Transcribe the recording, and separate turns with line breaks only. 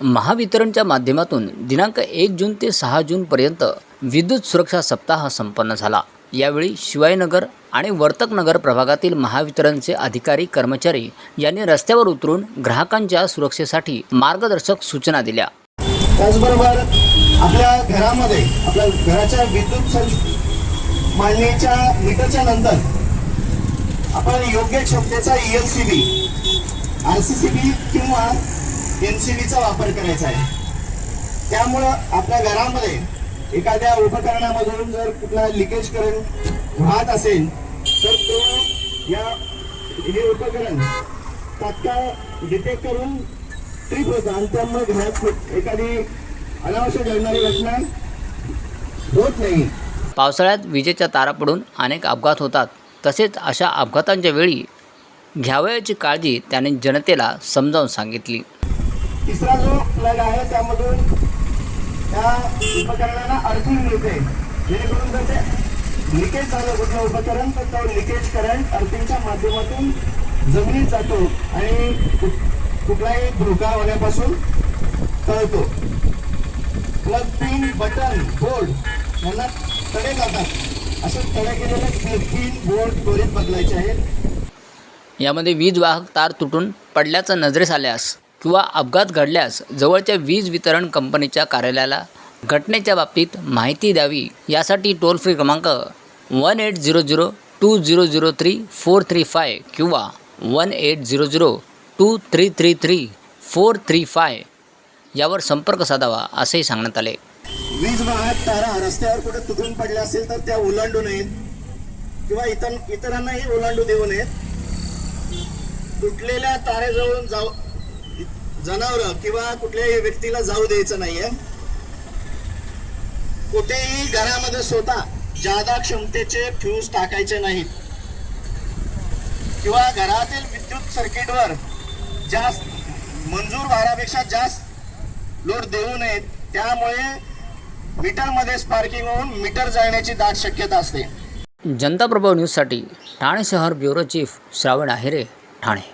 महावितरणच्या माध्यमातून दिनांक एक जून ते सहा जूनपर्यंत विद्युत सुरक्षा सप्ताह संपन्न झाला. यावेळी शिवायनगर आणि वर्तकनगर प्रभागातील महावितरणचे अधिकारी कर्मचारी यांनी रस्त्यावर उतरून ग्राहकांच्या सुरक्षेसाठी मार्गदर्शक सूचना दिल्या.
त्याचबरोबर आपल्या घरामध्ये आपल्या घराच्या विद्युत मांडणीच्या मीटरच्या नंतर आपण योग्य क्षमतेचा L C B R C C B किंवा एन सी बीचा वापर करायचा आहे. त्यामुळं आपल्या घरामध्ये एखाद्या उपकरणामधून जर कुठला लिकेज करंट वाहत असेल तर तो या हे उपकरण तात्काळ डिटेक्ट करून ट्रिप होतं. आणि त्यामुळे घरात एखादी अनावश्यक घडणारी घटना होत नाही.
पावसाळ्यात विजेच्या तारा पडून अनेक अपघात होतात. तसेच अशा अपघातांच्या वेळी घ्यावयाची काळजी त्याने जनतेला समजावून सांगितली.
तिसरा जो प्लग आहे त्यामधून त्या उपकरणाला अर्थिंग मिळते. जेणेकरून जर ते लिकेज झालं कुठलं उपकरण तर तो लिकेज करंट अर्थिंगच्या माध्यमातून जमिनीत जातो आणि कुठलाही धोका होण्यापासून कळतो प्लग पिन बटन बोर्ड यांना तडे जातात. असे तडे केलेले प्लग पिन बोर्ड त्वरित बदलायचे आहेत.
यामध्ये वीज वाहक तार तुटून पडल्याचं नजरेस आल्यास किंवा अपघात घडल्यास जवळच्या वीज वितरण कंपनीच्या कार्यालयाला घटनेच्या बाबतीत माहिती द्यावी. यासाठी टोल फ्री क्रमांक one eight zero zero two zero zero three four three five किंवा one eight zero zero two three three three four three five यावर संपर्क साधावा असेही सांगण्यात आले.
वीज वाहक तारा रस्त्यावर कुठे तुटून पडल्या असेल तर त्या ओलांडू नयेत. किंवा इतर इतरांनाही ओलांडू देऊ नयेत. तुटलेल्या तारेजवळून जाऊ जनावर किंवा कुठल्याही व्यक्तीला जाऊ द्यायचं नाहीये. कुठेही घरामध्ये स्वतः जादा क्षमतेचे फ्यूज टाकायचे नाहीत. किंवा घरातील विद्युत सर्किटवर जास्त मंजूर भारापेक्षा जास्त लोड देऊ नयेत. त्यामुळे मीटरमध्ये स्पार्किंग होऊन मीटर जाळण्याची दाट शक्यता असते.
जनता प्रभाव न्यूजसाठी ठाणे शहर ब्युरो चीफ श्रावण आहिरे ठाणे.